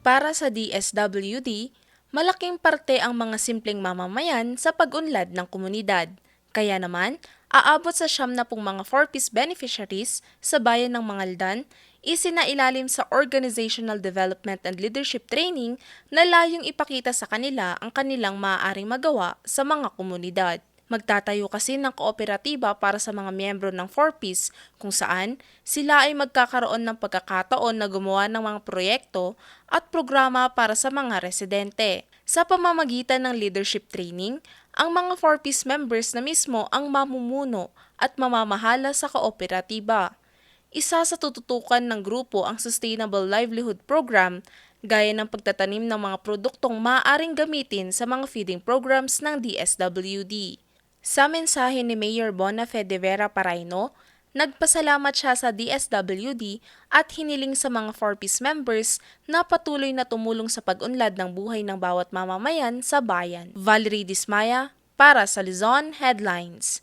Para sa DSWD, malaking parte ang mga simpleng mamamayan sa pag-unlad ng komunidad. Kaya naman, aabot sa siyam na pong mga 4-piece beneficiaries sa bayan ng Mangaldan, isinailalim sa Organizational Development and Leadership Training na layong ipakita sa kanila ang kanilang maaaring magawa sa mga komunidad. Magtatayo kasi ng kooperatiba para sa mga miyembro ng 4Ps kung saan sila ay magkakaroon ng pagkakataon na gumawa ng mga proyekto at programa para sa mga residente. Sa pamamagitan ng leadership training, ang mga 4Ps members na mismo ang mamumuno at mamamahala sa kooperatiba. Isa sa tututukan ng grupo ang Sustainable Livelihood Program gaya ng pagtatanim ng mga produktong maaaring gamitin sa mga feeding programs ng DSWD. Sa mensahe ni Mayor Bonafe de Vera Paraino, nagpasalamat siya sa DSWD at hiniling sa mga 4Ps members na patuloy na tumulong sa pag-unlad ng buhay ng bawat mamamayan sa bayan. Valerie Dismaya para sa Luzon Headlines.